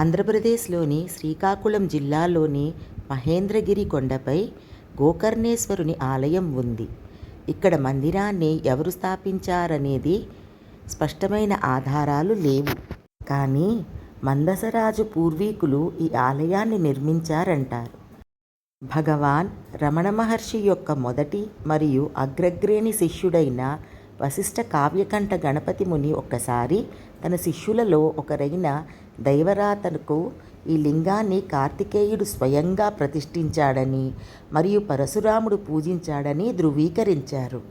ఆంధ్రప్రదేశ్లోని శ్రీకాకుళం జిల్లాలోని మహేంద్రగిరి కొండపై గోకర్ణేశ్వరుని ఆలయం ఉంది. ఇక్కడ మందిరాన్ని ఎవరు స్థాపించారనేది స్పష్టమైన ఆధారాలు లేవు. కానీ మందసరాజు పూర్వీకులు ఈ ఆలయాన్ని నిర్మించారంటారు. భగవాన్ రమణ మహర్షి యొక్క మొదటి మరియు అగ్రగ్రేణి శిష్యుడైన వశిష్ఠ కావ్యకంఠ గణపతి ముని ఒక్కసారి తన శిష్యులలో ఒకరైన దైవరాతనకు ఈ లింగాన్ని కార్తికేయుడు స్వయంగా ప్రతిష్ఠించాడని మరియు పరశురాముడు పూజించాడని ధృవీకరించారు.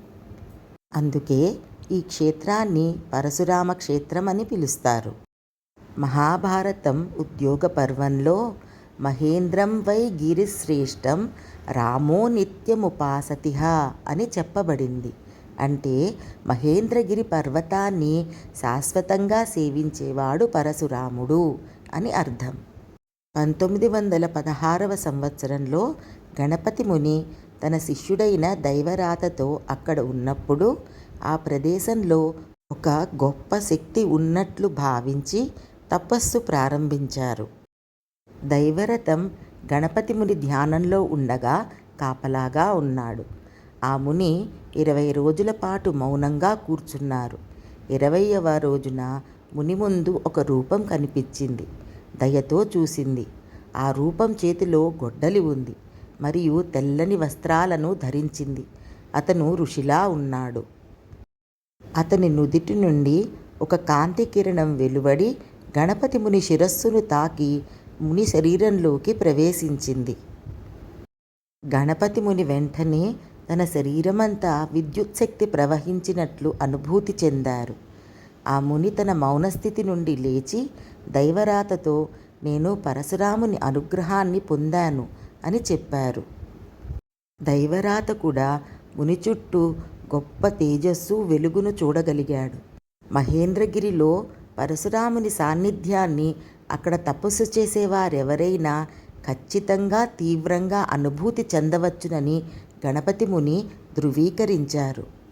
అందుకే ఈ క్షేత్రాన్ని పరశురామ క్షేత్రం అని పిలుస్తారు. మహాభారతం ఉద్యోగ పర్వంలో మహేంద్రం వై గిరిశ్రేష్టం రామో నిత్యముపాసతిహ అని చెప్పబడింది. అంటే మహేంద్రగిరి పర్వతాన్ని శాశ్వతంగా సేవించేవాడు పరశురాముడు అని అర్థం. పంతొమ్మిది వందల పదహారవ సంవత్సరంలో గణపతి ముని తన శిష్యుడైన దైవరాతతో అక్కడ ఉన్నప్పుడు ఆ ప్రదేశంలో ఒక గొప్ప శక్తి ఉన్నట్లు భావించి తపస్సు ప్రారంభించారు. దైవరథం గణపతి ముని ధ్యానంలో ఉండగా కాపలాగా ఉన్నాడు. ఆ ముని ఇరవై రోజుల పాటు మౌనంగా కూర్చున్నారు. ఇరవైవ రోజున ముని ముందు ఒక రూపం కనిపించింది. దయతో చూసింది. ఆ రూపం చేతిలో గొడ్డలి ఉంది. మరియు తెల్లని వస్త్రాలను ధరించింది. అతను ఋషిలా ఉన్నాడు. అతని నుదిటి నుండి ఒక కాంతి కిరణం వెలువడి గణపతి ముని శిరస్సును తాకి ముని శరీరంలోకి ప్రవేశించింది. గణపతి ముని వెంటనే తన శరీరమంతా విద్యుత్ శక్తి ప్రవహించినట్లు అనుభూతి చెందారు. ఆ ముని తన మౌనస్థితి నుండి లేచి దైవరాతతో నేను పరశురాముని అనుగ్రహాన్ని పొందాను అని చెప్పారు. దైవరాత కూడా ముని చుట్టూ గొప్ప తేజస్సు వెలుగును చూడగలిగాడు. మహేంద్రగిరిలో పరశురాముని సాన్నిధ్యాన్ని అక్కడ తపస్సు చేసేవారెవరైనా ఖచ్చితంగా తీవ్రంగా అనుభూతి చెందవచ్చునని గణపతి ముని ధృవీకరించారు.